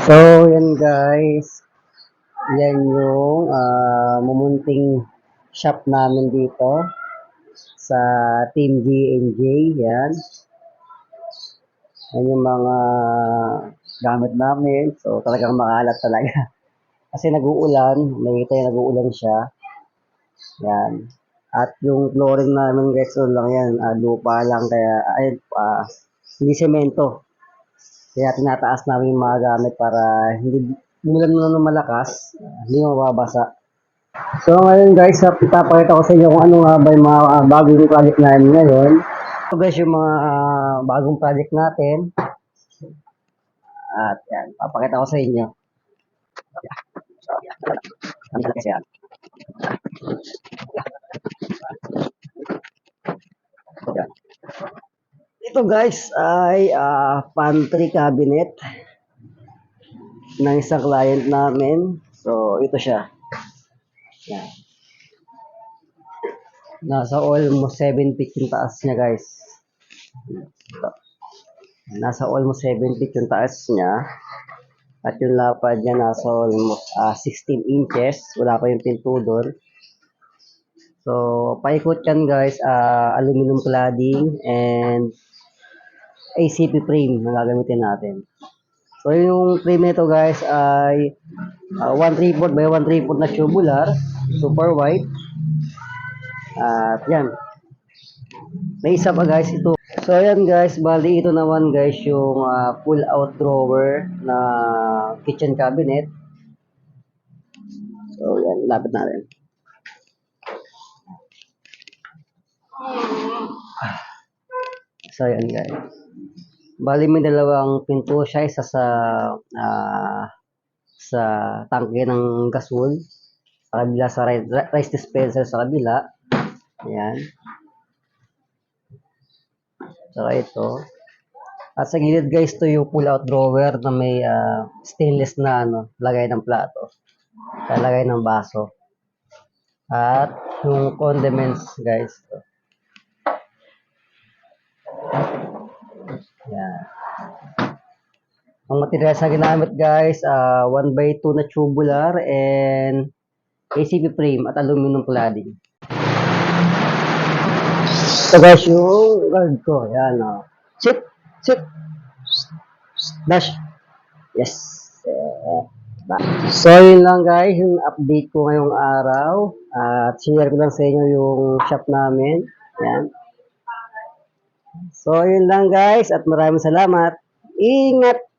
So, yan guys. Yan yung ah, mumunting shop namin dito sa Team G&J. Yan. Yan yung mga gamit namin. So, talagang makalat talaga. Kasi nag-uulan. Nakikita yung nag-uulan siya. Yan. At yung flooring namin guys, so lang yan. ah, lupa lang. Kaya, ayun, ah, hindi semento. Kaya tinataas namin yung mga gamit para hindi umulan mo ng malakas, hindi mababasa. So ngayon guys, ah, ipapakita ko sa inyo kung ano nga ba yung mga ah, bagong project namin ngayon. So guys, yung mga ah, bagong project natin. At yan, papakita ko sa inyo. So, yan. Ano talaga? Yan. Ito guys ay ah, pantry cabinet ng isang client namin. So, ito siya. Yan. Nasa almost 7 feet yung taas niya guys. Nasa almost 7 feet yung taas niya. At yung lapad niya nasa almost ah, 16 inches. Wala pa yung pinto doon. So, paikot yan guys, ah, aluminum cladding and ACP frame na gagamitin natin. So, yung frame nito guys ay uh, 1 3 by 1 3 na tubular, super wide. At yan. May isa pa guys ito. So, ayan guys, bali ito naman guys yung ah, pull out drawer na kitchen cabinet. So, yan, lapit natin. So, yan guys. Bali may dalawang pinto siya, isa sa ah, sa tangke ng gasol, sa kabila sa ri- rice dispenser sa kabila. Ayan. Saka ito. At sa gilid guys, to yung pull-out drawer na may ah, stainless na ano, lagay ng plato. Lagay ng baso. At yung condiments guys. To. Ang material sa ginamit guys, ah 1 by 2 na tubular and ACP frame at aluminum cladding. So guys, yung guard ko, yan o. Sit! Sit! Dash! Yes! Ba- So yun lang guys, yung update ko ngayong araw. At share ko lang sa inyo yung shop namin. Yan. So, yun lang guys at maraming salamat. Ingat!